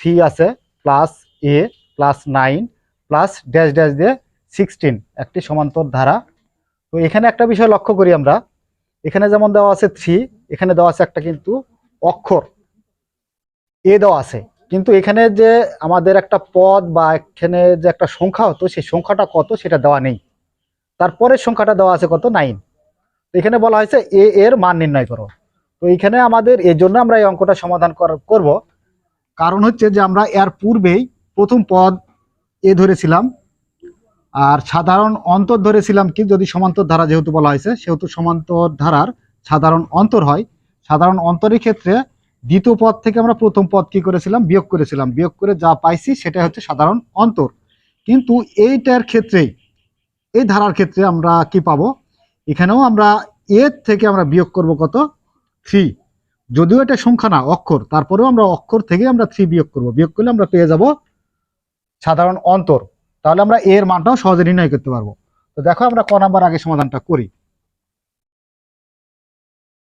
Three আছে plus A plus nine plus dash dash দিয়ে sixteen একটি সমান্তর ধারা। তো এখানে একটা বিষয় লক্ষ্য করি আমরা। এখানে যেমন দেওয়া আছে থ্রি এখানে দেওয়া আছে একটা কিন্তু অক্ষর। এ দেওয়া আছে। কিন্তু এখানে যে আমাদের একটা পদ বা এখানে যে একটা সংখ্যা হতো, সেই সংখ্যাটা কত সেটা দেওয়া নেই। তারপরের সংখ্যাটা দেওয়া আছে কত? নাইন এখানে বলা হয়েছে এ এর মান নির্ণয় করো। তো এখানে আমাদের এর জন্য আমরা এই অঙ্কটা সমাধান কর- করব। কারণ হচ্ছে যে আমরা এর পূর্বেই প্রথম পদ এ ধরেছিলাম। আর সাধারণ অন্তর ধরেছিলাম কি? যদি সমান্তর ধারা যেহেতু বলা হয়েছে, সেহেতু সমান্তর ধারার সাধারণ অন্তর হয়। সাধারণ অন্তরের ক্ষেত্রে দ্বিতীয় পদ থেকে আমরা প্রথম পদ কি করেছিলাম? বিয়োগ করেছিলাম। বিয়োগ করে যা পাইছি সেটা হচ্ছে সাধারণ অন্তর। কিন্তু এইটার ক্ষেত্রেই, এই ধারার ক্ষেত্রে আমরা কি পাবো? এখানেও আমরা এর থেকে আমরা বিয়োগ করব কত? থ্রি। যদিও এটা সংখ্যা না, অক্ষর। তারপরেও আমরা অক্ষর থেকে আমরা থ্রি বিয়োগ করব। বিয়োগ করলে আমরা পেয়ে যাব সাধারণ অন্তর। তাহলে আমরা এর মানটাও সহজে নির্ণয় করতে পারব। তো দেখো আমরা ক নাম্বার আগে সমাধানটা করি।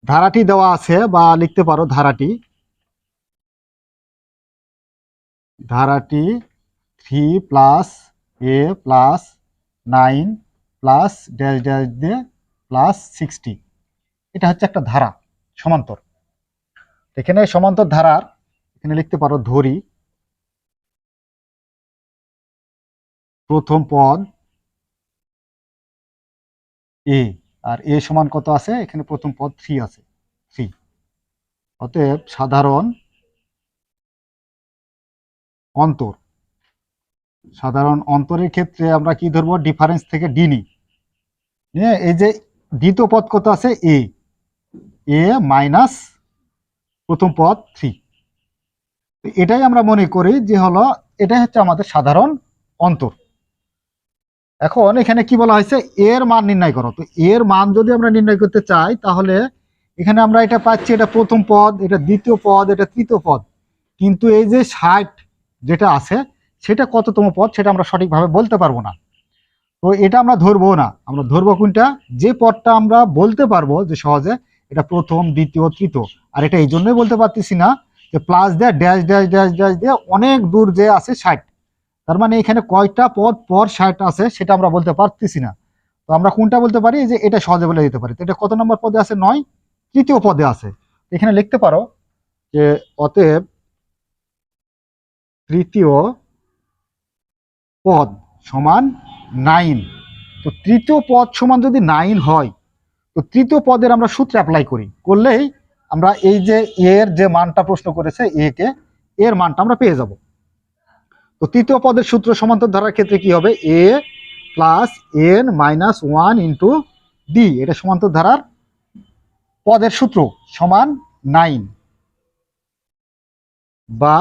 ধারাটি দেওয়া আছে বা লিখতে পারো ধারাটি। ধারাটি three plus A plus nine plus dash dash দিয়ে প্লাস সিক্সটি এটা হচ্ছে একটা ধারা, সমান্তর। এখানে সমান্তর ধারার, এখানে লিখতে পারো ধরি। প্রথম পদ এ আর এ সমান কত আছে? এখানে প্রথম পদ থ্রি আছে থ্রি অতএব সাধারণ অন্তর। সাধারণ অন্তরের ক্ষেত্রে আমরা কি ধরবো? ডিফারেন্স থেকে ডি নিই। নিয়ে এই যে দ্বিতীয় পদ কত আছে? এ এ মাইনাস প্রথম পদ থ্রি এটাই আমরা মনে করি যে হলো, এটাই হচ্ছে আমাদের সাধারণ অন্তর। এখন এখানে কি বলা হয়েছে? এর মান নির্ণয় করো। তো এর মান যদি আমরা নির্ণয় করতে চাই, তাহলে এখানে আমরা এটা পাচ্ছি, এটা প্রথম পদ, এটা দ্বিতীয় পদ, এটা তৃতীয় পদ। কিন্তু এই যে ষাট যেটা আছে, সেটা কততম পদ সেটা আমরা সঠিকভাবে বলতে পারব না। তো এটা আমরা ধরবো না। আমরা ধরবো কোনটা? যে পদটা আমরা বলতে পারব যে সহজে এটা প্রথম, দ্বিতীয়, তৃতীয়। আর এটা এই জন্যই বলতে পারতেছি না যে প্লাস দেয়া ড্যাশ ড্যাশ ড্যাশ ড্যাশ দিয়ে অনেক দূর যে আছে ষাট। তার মানে এখানে কয়টা পদ পর ষাট আছে সেটা আমরা বলতে পারতেছি না। তো আমরা কোনটা বলতে পারি? যে এটা সহজে বলে দিতে পারি। তো এটা কত নম্বর পদে আছে? নয়। তৃতীয় পদে আছে। এখানে লিখতে পারো যে অতএব তৃতীয় পদ সমান নাইন তো তৃতীয় পদ সমান যদি নাইন হয় তো তৃতীয় পদের আমরা সূত্রে অ্যাপ্লাই করি। করলেই আমরা এই যে এর যে মানটা প্রশ্ন করেছে এ কে এর মানটা আমরা পেয়ে যাব। তো তৃতীয় পদের সূত্র সমান্তর ধারার ক্ষেত্রে কি হবে? A plus N minus one into D এটা সমান্তর ধারার পদের সূত্র সমান নাইন বা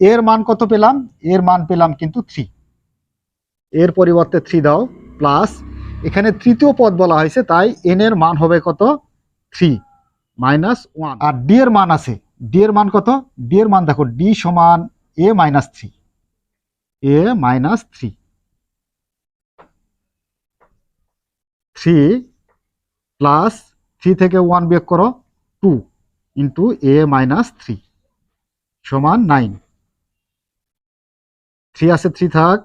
এর মান কত পেলাম? এর মান পেলাম কিন্তু থ্রি এর পরিবর্তে থ্রি দাও প্লাস এখানে তৃতীয় পদ বলা হয়েছে, তাই এন এর মান হবে কত? থ্রি মাইনাস ওয়ান আর ডি এর মান আছে ডি এর মান কত? ডি এর মান দেখো ডি সমান A minus three A minus three three plus three থেকে ওয়ান বিয়োগ করো two into A minus three সমান নাইন থ্রি আছে থ্রি থাক।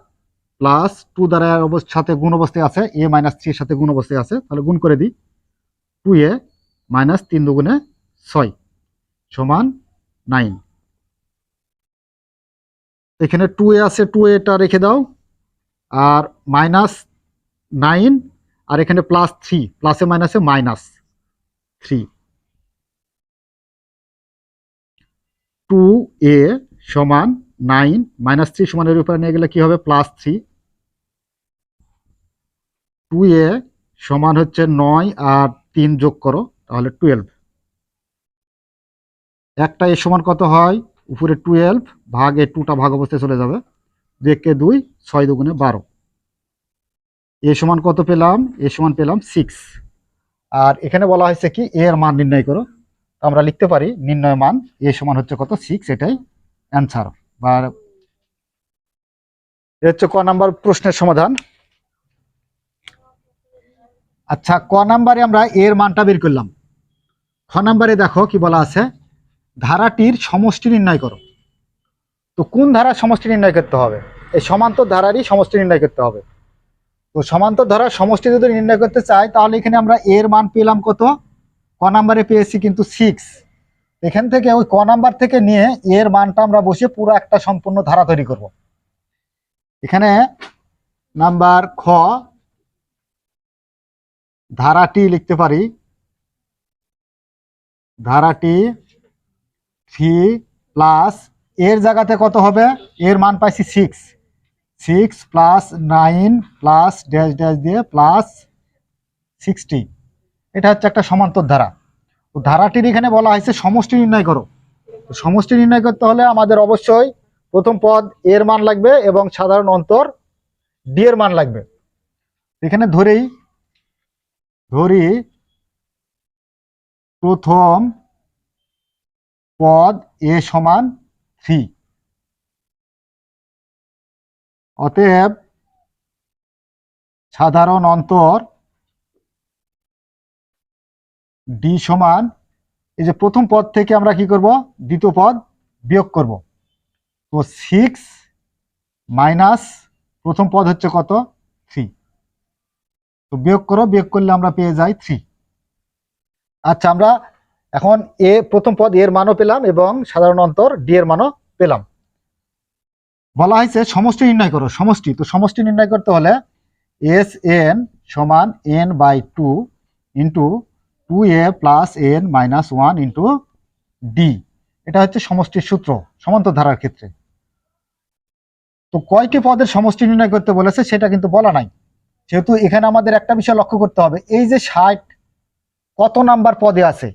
প্লাস টু দ্বারা এর সাথে গুণ অবস্থায় আছে এ মাইনাস থ্রির সাথে গুণ অবস্থায় আছে, তাহলে গুণ করে দিই। টু এ মাইনাস তিন দুগুণে ছয় সমান নাইন এখানে টু এ আছে টু এটা রেখে দাও, আর মাইনাস নাইন আর এখানে প্লাস থ্রি প্লাসে মাইনাসে মাইনাস থ্রি টু এ সমান নাইন মাইনাস থ্রি সমানের উপরে নিয়ে গেলে কি হবে? প্লাস থ্রি টু এ সমান হচ্ছে নয় আর তিন যোগ করো, তাহলে টুয়েলভ। একটা এ সমান কত হয়? উপরে টুয়েলভ, ভাগ এ টুটা ভাগ অবস্থায় চলে যাবে। দুই দুই, ছয় দুগুণে বারো। এ সমান কত পেলাম? এ সমান পেলাম সিক্স। আর এখানে বলা হয়েছে কি এর মান নির্ণয় করো। আমরা লিখতে পারি, নির্ণয় মান এ সমান হচ্ছে কত? সিক্স, এটাই অ্যান্সার। বা এ হচ্ছে ক নাম্বার প্রশ্নের সমাধান। আচ্ছা ক নাম্বারে আমরা এর মানটা বের করলাম? খ নাম্বারে দেখো কি বলা আছে, ধারাটির সমষ্টি নির্ণয় করো। তো কোন ধারার সমষ্টি নির্ণয় করতে হবে? এই সমান্তর ধারারই সমষ্টি নির্ণয় করতে হবে। তো সমান্তর ধারার সমষ্টি যদি নির্ণয় করতে চাই, তাহলে এখানে আমরা এর মান পেলাম কত? ক নাম্বারে পেয়েছি কিন্তু সিক্স এখান থেকে ওই ক নাম্বার থেকে নিয়ে এর মানটা আমরা বসে পুরো একটা সম্পূর্ণ ধারা তৈরি করব। এখানে নাম্বার খ ধারাটি লিখতে পারি। ধারাটি থ্রি প্লাস এর জায়গাতে কত হবে? এর মান পাইছি six. Six plus nine plus dash dash দিয়ে প্লাস সিক্সটি। এটা হচ্ছে একটা সমান্তর ধারা। তো ধারাটির এখানে বলা হয়েছে সমষ্টি নির্ণয় করো। তো সমষ্টি নির্ণয় করতে হলে আমাদের অবশ্যই প্রথম পদ এর মান লাগবে এবং সাধারণ অন্তর ডি এর মান লাগবে। এখানে ধরেই ধরি, প্রথম পদ এ সমান থ্রি। অতএব সাধারণ অন্তর ডি সমান, এই যে প্রথম পদ থেকে আমরা কি করব? দ্বিতীয় পদ বিয়োগ করব। তো সিক্স মাইনাস প্রথম পদ হচ্ছে কত? থ্রি তো বিয়োগ করো, বিয়োগ করলে আমরা পেয়ে যাই থ্রি আচ্ছা আমরা এখন এ প্রথম পদ এর মানও পেলাম এবং সাধারণ অন্তর ডি এর মানও পেলাম। বলা হয়েছে সমষ্টি নির্ণয় করো, সমষ্টি। তো সমষ্টি নির্ণয় করতে হলে এস এন সমান N by two into two A plus N minus one into D এটা হচ্ছে সমষ্টির সূত্র, সমান্তর ধারার ক্ষেত্রে। তো কয়টি পদের সমষ্টি নির্ণয় করতে বলেছে সেটা কিন্তু বলা নাই। যেহেতু এখানে আমাদের একটা বিষয় লক্ষ্য করতে হবে, এই যে ষাট কত নাম্বার পদে আছে,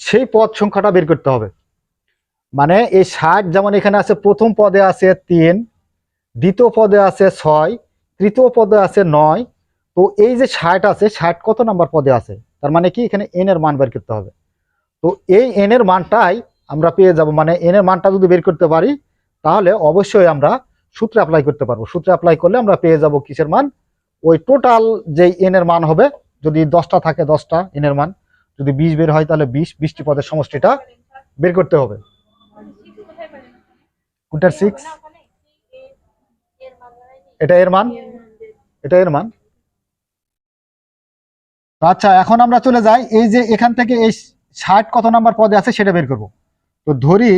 সেই পদ সংখ্যাটা বের করতে হবে। মানে এই ষাট যেমন এখানে আছে, প্রথম পদে আছে তিন, দ্বিতীয় পদে আছে ছয়, তৃতীয় পদে আছে নয়, তো এই যে ষাট আছে, ষাট কত নাম্বার পদে আছে, তার মানে কি এখানে এন এর মান বের করতে হবে। তো এই এন এর মানটাই আমরা পেয়ে যাব মানে এন এর মানটা যদি বের করতে পারি, তাহলে অবশ্যই আমরা সূত্রে অ্যাপ্লাই করতে পারব। সূত্রে অ্যাপ্লাই করলে আমরা পেয়ে যাব কিসের মান? ওই টোটাল যে এন এর মান হবে, যদি দশটা থাকে দশটা এন এর মান, যদি বিশ বের হয় তাহলে বিশ, বিশটি পদের সমষ্টিটা বের করতে হবে। কোনটার সিক্স এটা এর মান? এটা এর মান। আচ্ছা এখন আমরা চলে যাই। এই যে এখান থেকে এই ষাট কত নাম্বার পদে আছে সেটা বের করব। তো ধরি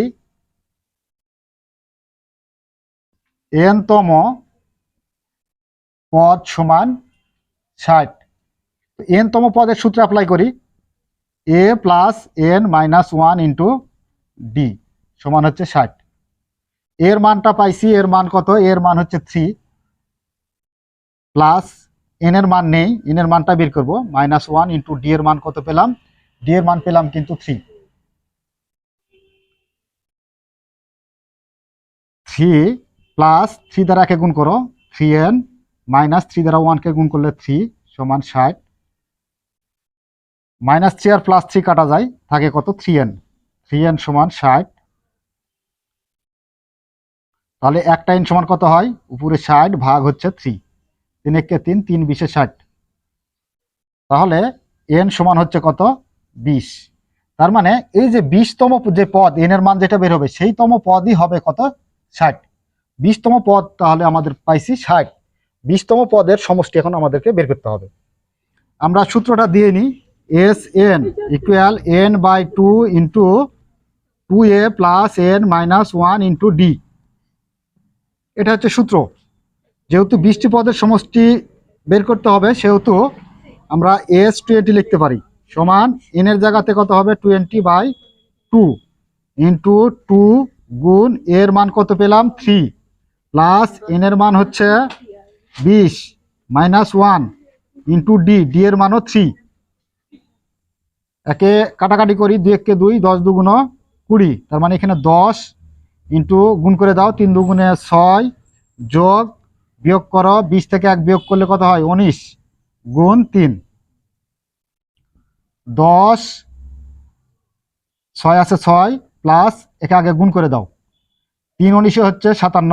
এন তম পদ সমান ষাট। এন তম পদের সূত্র অ্যাপ্লাই করি। A plus N minus one into D সমান হচ্ছে ষাট। এর মানটা পাইছি, এর মান কত? এর মান হচ্ছে থ্রি প্লাস এন এর মান নেই এন এর মানটা বের করব। মাইনাস ওয়ান ইন্টু ডি এর মান কত পেলাম? ডি এর মান পেলাম কিন্তু থ্রি থ্রি প্লাস থ্রি দ্বারা একে গুণ করো। থ্রি এন মাইনাস থ্রি দ্বারা ওয়ানকে গুণ করলে থ্রি সমান ষাট। মাইনাস থ্রি আর প্লাস থ্রি কাটা যায়, থাকে কত? থ্রি এন থ্রি এন সমান ষাট। তাহলে একটা এন সমান কত হয়? উপরে ষাট ভাগ হচ্ছে থ্রি তিন একে তিন তিন বিশে ষাট। তাহলে এন সমান হচ্ছে কত? বিশ। তার মানে এই যে বিশতম যে পদ এন এর মান যেটা বের হবে সেই তম পদই হবে কত? ষাট। বিশতম পদ তাহলে আমাদের পাইছি ষাট। বিশতম পদের সমষ্টি এখন আমাদেরকে বের করতে হবে। আমরা সূত্রটা দিয়ে নিই। S N equal N by two into two A plus N minus one into D এটা হচ্ছে সূত্র। যেহেতু বিশটি পদের সমষ্টি বের করতে হবে, সেহেতু আমরা এস টোয়েন্টি লিখতে পারি। সমান এন এর জায়গাতে কত হবে? Twenty by two into two গুণ এর মান কত পেলাম? থ্রি প্লাস এন এর মান হচ্ছে বিশ minus one into D D এর মানও থ্রি একে কাটাকাটি করি দুই একে দুই, দশ দুগুণ কুড়ি। তার মানে এখানে দশ ইন্টু গুণ করে দাও, তিন দুগুণে ছয় যোগ বিয়োগ করো, বিশ থেকে এক বিয়োগ করলে কত হয়? উনিশ গুণ তিন। দশ ছয় আছে ছয় প্লাস একে আগে গুণ করে দাও। তিন উনিশে হচ্ছে সাতান্ন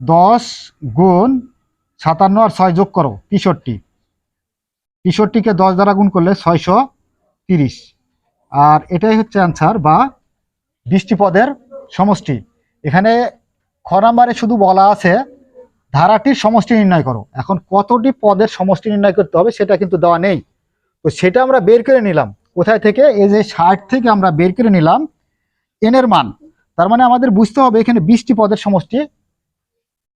দশ গুণ সাতান্ন আর ছয় যোগ করো, তেষট্টি। তেষট্টিকে দশ দ্বারা গুণ করলে ছয়শো তিরিশ। আর এটাই হচ্ছে অ্যান্সার বা বিশটি পদের সমষ্টি। এখানে খ নাম্বারে শুধু বলা আছে, ধারাটির সমষ্টি নির্ণয় করো। এখন কতটি পদের সমষ্টি নির্ণয় করতে হবে সেটা কিন্তু দেওয়া নেই। তো সেটা আমরা বের করে নিলাম। কোথায় থেকে? এই যে ষাট থেকে আমরা বের করে নিলাম এনের মান। তার মানে আমাদের বুঝতে হবে এখানে বিশটি পদের সমষ্টি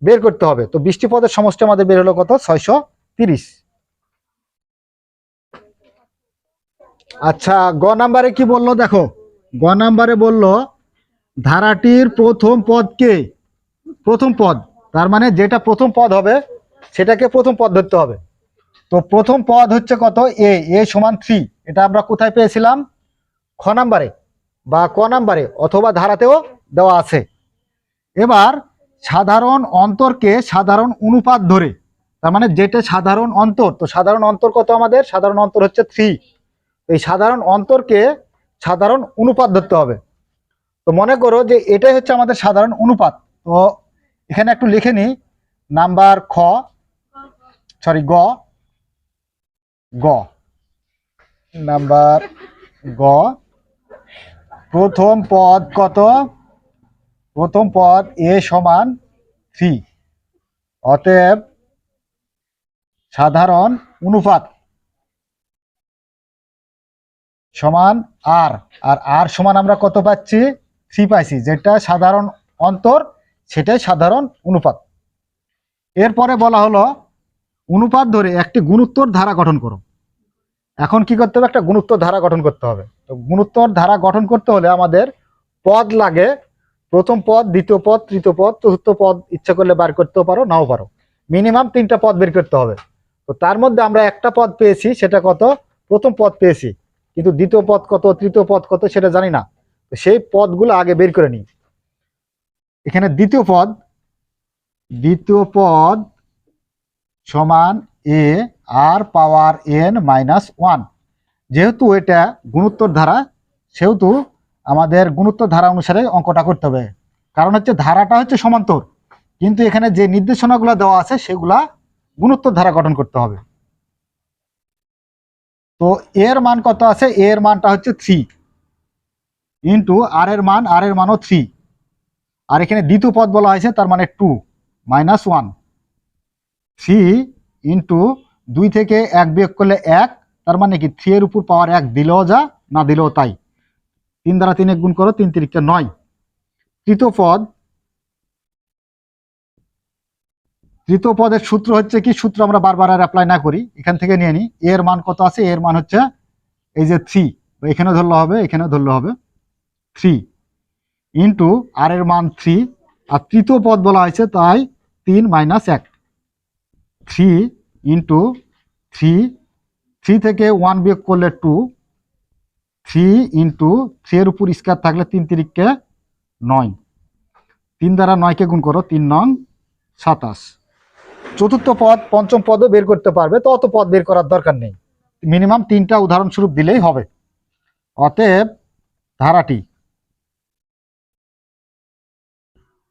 বের করতে হবে। তো বিশটি পদের সমষ্টি আমাদের বের হলো কত? ছয়শো তিরিশ। আচ্ছা গ নাম্বারে কি বলল দেখো? গ নাম্বারে বলল, ধারাটির প্রথম পদকে প্রথম পদ। তার মানে যেটা প্রথম পদ হবে, সেটাকে প্রথম পদ ধরতে হবে। তো প্রথম পদ হচ্ছে কত? এ এ সমান থ্রি। এটা আমরা কোথায় পেয়েছিলাম? খ নাম্বারে বা ক নাম্বারে অথবা ধারাতেও দেওয়া আছে। এবার সাধারণ অন্তরকে সাধারণ অনুপাত ধরে। তার মানে যেটা সাধারণ অন্তর, তো সাধারণ অন্তর কত আমাদের? সাধারণ অন্তর হচ্ছে থ্রি এই সাধারণ অন্তরকে সাধারণ অনুপাত ধরতে হবে। তো মনে করো যে এটাই হচ্ছে আমাদের সাধারণ অনুপাত। তো এখানে একটু লিখে নিই। নাম্বার খ। সরি গ। গ। নাম্বার গ। প্রথম পদ কত? প্রথম পদ এ সমান থ্রি অতএব সাধারণ অনুপাত সমান আর। আর আর সমান আমরা কত পাচ্ছি? থ্রি পাইছি। যেটা সাধারণ অন্তর, সেটাই সাধারণ অনুপাত। এরপরে বলা হলো, অনুপাত ধরে একটি গুণোত্তর ধারা গঠন করো। এখন কি করতে হবে? একটা গুণোত্তর ধারা গঠন করতে হবে। তো গুণোত্তর ধারা গঠন করতে হলে আমাদের পদ লাগে প্রথম পদ, দ্বিতীয় পদ, তৃতীয় পদ, চতুর্থ পদ ইচ্ছা করলে বার করতেও পারো, নাও পারো। মিনিমাম তিনটা পদ বের করতে হবে। তো তার মধ্যে আমরা একটা পদ পেয়েছি, সেটা কত? প্রথম পদ পেয়েছি। কিন্তু দ্বিতীয় পদ কত, তৃতীয় পদ কত সেটা জানি না। তো সেই পদগুলো আগে বের করে নিই। এখানে দ্বিতীয় পদ দ্বিতীয় পদ সমান A R power N minus one যেহেতু এটা গুণোত্তর ধারা, সেহেতু আমাদের গুণোত্তর ধারা অনুসারে অঙ্কটা করতে হবে। কারণ হচ্ছে ধারাটা হচ্ছে সমান্তর। কিন্তু এখানে যে নির্দেশনাগুলো দেওয়া আছে, সেগুলা গুণোত্তর ধারা গঠন করতে হবে। তো এর মান কত আছে? এর মানটা হচ্ছে থ্রি ইন্টু আর এর মান আর এর মানও থ্রি আর এখানে দ্বিতীয় পদ বলা হয়েছে, তার মানে two minus one three into দুই থেকে এক বিয়োগ করলে এক, তার মানে কি? থ্রি এর উপর পাওয়ার এক দিলেও যা, না দিলেও তাই। তিন দ্বারা তিন এক গুণ করো, তিন তিরিকটা নয়। তৃতীয় পদ, তৃতীয় পদের সূত্র হচ্ছে কি? সূত্র আমরা বারবার আর অ্যাপ্লাই না করি। এখান থেকে নিয়ে নিই এর মান কত আছে? এর মান হচ্ছে এই যে থ্রি এখানে ধরলে হবে এখানে ধরলে হবে। থ্রি ইন্টু আর এর মান থ্রি আর তৃতীয় পদ বলা হয়েছে তাই তিন মাইনাস এক। থ্রি ইন্টু থ্রি থ্রি থেকে ওয়ান বিয়োগ করলে টু থ্রি ইন্টু থ্রি এর উপর স্কোয়ার থাকলে তিন তিরিককে নয়। তিন দ্বারা নয়কে গুণ করো, তিন নং সাতাশ। চতুর্থ পদ, পঞ্চম পদও বের করতে পারবে, তো অত পদ বের করার দরকার নেই। মিনিমাম তিনটা উদাহরণস্বরূপ দিলেই হবে। অতএব, ধারাটি।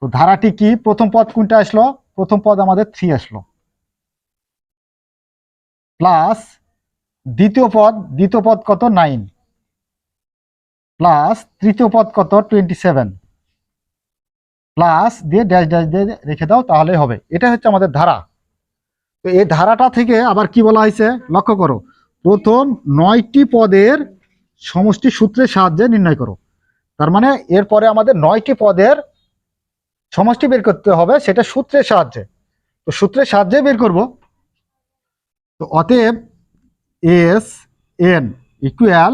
তো ধারাটি কি? প্রথম পদ কোনটা আসলো? প্রথম পদ আমাদের থ্রি আসলো। প্লাস দ্বিতীয় পদ দ্বিতীয় পদ কত? নাইন প্লাস তৃতীয় পদ কত? টোয়েন্টি সেভেন প্লাস দিয়ে ড্যাশ ড্যাশ দিয়ে রেখে দাও, তাহলে হবে। এটা হচ্ছে আমাদের ধারা। তো এই ধারাটা থেকে আবার কি বলা হয়েছে? লক্ষ্য করো। প্রথম নয়টি পদের সমষ্টি সূত্রের সাহায্যে নির্ণয় করো। তার মানে এরপরে আমাদের নয়টি পদের সমষ্টি বের করতে হবে, সেটা সূত্রের সাহায্যে। তো সূত্রের সাহায্যে বের করব। তো অতএব S N equal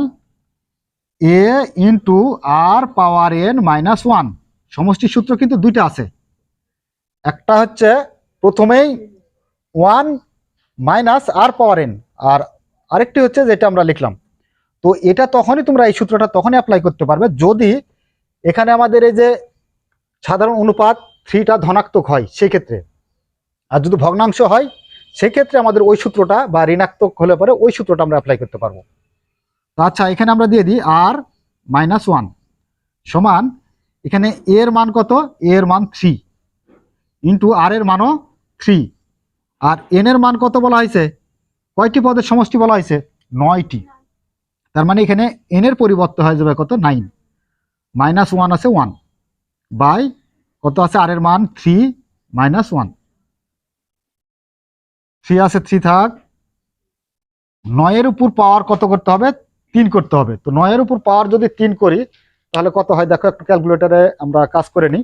A into R power N minus one সমষ্টি সূত্র কিন্তু দুইটা আছে। একটা হচ্ছে প্রথমেই one minus R power N আর আরেকটি হচ্ছে যেটা আমরা লিখলাম। তো এটা তখনই তোমরা এই সূত্রটা তখনই অ্যাপ্লাই করতে পারবে যদি এখানে আমাদের এই যে সাধারণ অনুপাত থ্রিটা ধনাত্মক হয় সেক্ষেত্রে। আর যদি ভগ্নাংশ হয়, সেক্ষেত্রে আমাদের ওই সূত্রটা বা ঋণাত্মক হলে পরে ওই সূত্রটা আমরা অ্যাপ্লাই করতে পারব। আচ্ছা এখানে আমরা দিয়ে দিই আর মাইনাস ওয়ান সমান, এখানে এর মান কত? এর মান থ্রি ইন্টু আর এর মানও থ্রি আর এন এর মান কত বলা হয়েছে? কয়টি পদের সমষ্টি বলা হয়েছে? নয়টি। তার মানে এখানে এন এর পরিবর্তে হয়ে যাবে কত? নাইন মাইনাস ওয়ান আছে ওয়ান বাই কত আছে? আর এর মান থ্রি মাইনাস ওয়ান থ্রি আছে থ্রি থাক। নয়ের উপর পাওয়ার কত করতে হবে? তিন করতে হবে। তো নয়ের উপর পাওয়ার যদি তিন করি, তাহলে কত হয়? দেখো, একটু ক্যালকুলেটারে আমরা কাজ করে নিই।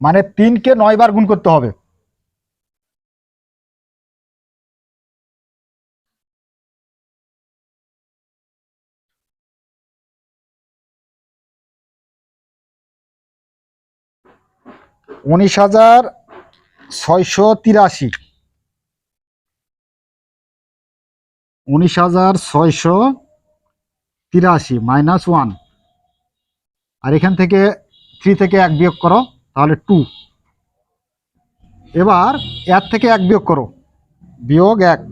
মানে তিনকে নয় বার গুণ করতে হবে। উনিশ হাজার ছয়শো তিরাশি। উনিশ হাজার ছয়শো তিরাশি মাইনাস ওয়ান আর এখান থেকে থ্রি থেকে এক বিয়োগ করো, তাহলে টু এবার এক থেকে এক বিয়োগ করো, বিয়োগ এক।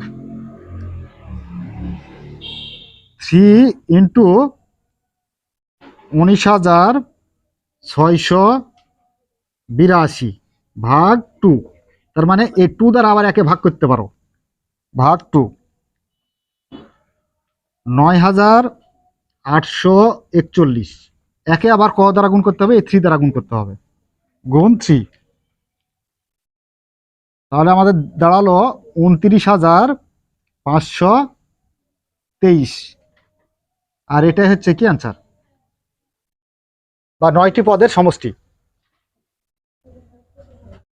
থ্রি ইন্টু উনিশ হাজার ছয়শো বিরাশি ভাগ টু তার মানে এই টু দ্বারা আবার একে ভাগ করতে পারো, ভাগ টু নয় হাজার আটশো একচল্লিশ। একে আবার ক দ্বারা গুণ করতে হবে? এ থ্রি দ্বারা গুণ করতে হবে। গুণ থ্রি। তাহলে আমাদের দাঁড়াল উনত্রিশ হাজার পাঁচশো তেইশ। আর এটাই হচ্ছে কি অ্যান্সার বা নয়টি পদের সমষ্টি।